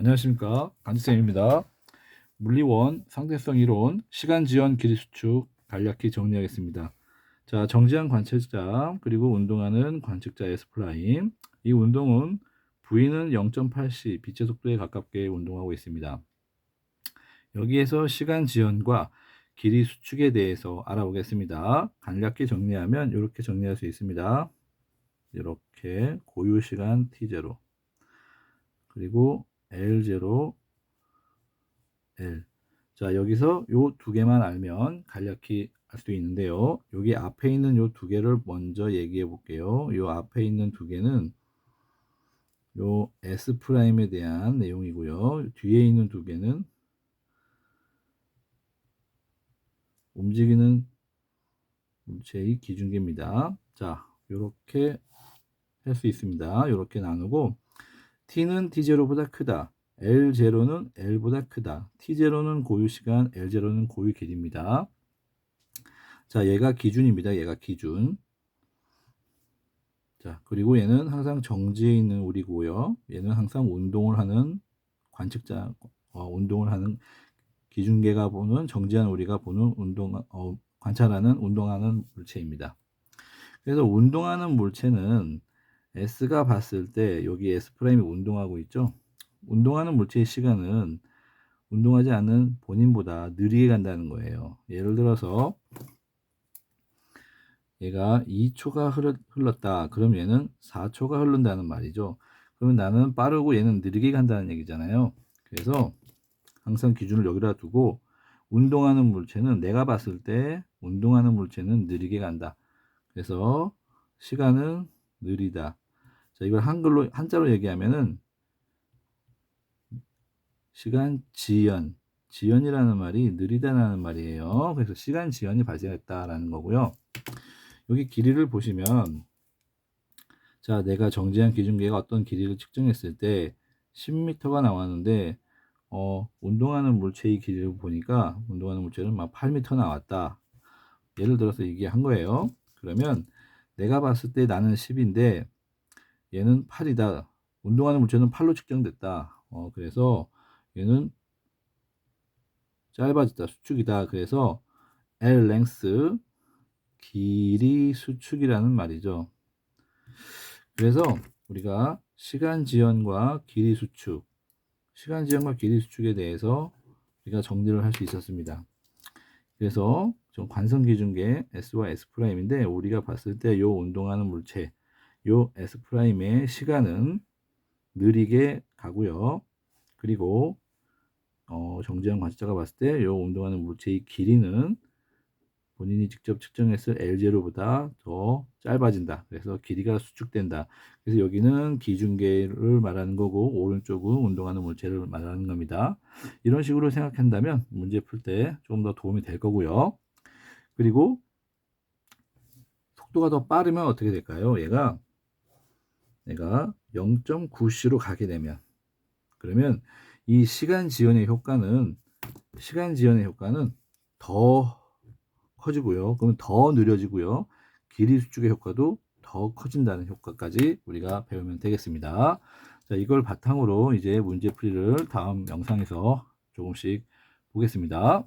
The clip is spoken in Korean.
안녕하십니까 간지쌤입니다. 물리원, 상대성 이론, 시간 지연 길이 수축 간략히 정리하겠습니다. 자 정지한 관측자 그리고 운동하는 관측자 S 프라임 이 운동은 V는 0.8c 빛의 속도에 가깝게 운동하고 있습니다. 여기에서 시간 지연과 길이 수축에 대해서 알아보겠습니다. 간략히 정리하면 이렇게 정리할 수 있습니다. 이렇게 고유 시간 T0 그리고 L0 L 자 여기서 요 두 개만 알면 간략히 알 수 있는데요. 여기 앞에 있는 요 두 개를 먼저 얘기해 볼게요. 요 앞에 있는 두 개는 요 S 프라임에 대한 내용이고요. 뒤에 있는 두 개는 움직이는 물체의 기준계입니다. 자, 이렇게 할 수 있습니다. 이렇게 나누고 t는 t0보다 크다. L0는 L보다 크다. T0는 고유 시간, L0는 고유 길이입니다. 자, 얘가 기준입니다. 얘가 기준. 자, 그리고 얘는 항상 정지해 있는 우리고요. 얘는 항상 운동을 하는 관측자, 어, 운동을 하는 기준계가 보는 정지한 우리가 보는 운동, 어, 관찰하는 운동하는 물체입니다. 그래서 운동하는 물체는 S가 봤을 때 여기 S 프라임이 운동하고 있죠. 운동하는 물체의 시간은 운동하지 않는 본인보다 느리게 간다는 거예요. 예를 들어서 얘가 2초가 흘렀다. 그럼 얘는 4초가 흐른다는 말이죠. 그러면 나는 빠르고 얘는 느리게 간다는 얘기잖아요. 그래서 항상 기준을 여기다 두고 운동하는 물체는 내가 봤을 때 운동하는 물체는 느리게 간다. 그래서 시간은 느리다. 자, 이걸 한글로 한자로 얘기하면은 시간 지연, 지연이라는 말이 느리다라는 말이에요. 그래서 시간 지연이 발생했다라는 거고요. 여기 길이를 보시면 자, 내가 정지한 기준계가 어떤 길이를 측정했을 때 10m가 나왔는데 어, 운동하는 물체의 길이를 보니까 운동하는 물체는 막 8m 나왔다. 예를 들어서 얘기한 거예요. 그러면 내가 봤을 때 나는 10인데 얘는 8이다. 운동하는 물체는 8로 측정됐다. 어, 그래서 얘는 짧아졌다. 수축이다. 그래서 L 랭스 길이 수축이라는 말이죠. 그래서 우리가 시간 지연과 길이 수축, 시간 지연과 길이 수축에 대해서 우리가 정리를 할 수 있었습니다. 그래서 좀 관성 기준계 S와 S 프라임인데 우리가 봤을 때 요 운동하는 물체 요 S 프라임의 시간은 느리게 가고요. 그리고 어, 정지한 관측자가 봤을 때 요 운동하는 물체의 길이는 본인이 직접 측정했을 L0보다 더 짧아진다. 그래서 길이가 수축된다. 그래서 여기는 기준계를 말하는 거고 오른쪽은 운동하는 물체를 말하는 겁니다. 이런 식으로 생각한다면 문제 풀 때 조금 더 도움이 될 거고요. 그리고 속도가 더 빠르면 어떻게 될까요? 얘가 내가 0.9c로 가게 되면 그러면 이 시간 지연의 효과는 시간 지연의 효과는 더 커지고요. 그러면 더 느려지고요. 길이 수축의 효과도 더 커진다는 효과까지 우리가 배우면 되겠습니다. 자, 이걸 바탕으로 이제 문제 풀이를 다음 영상에서 조금씩 보겠습니다.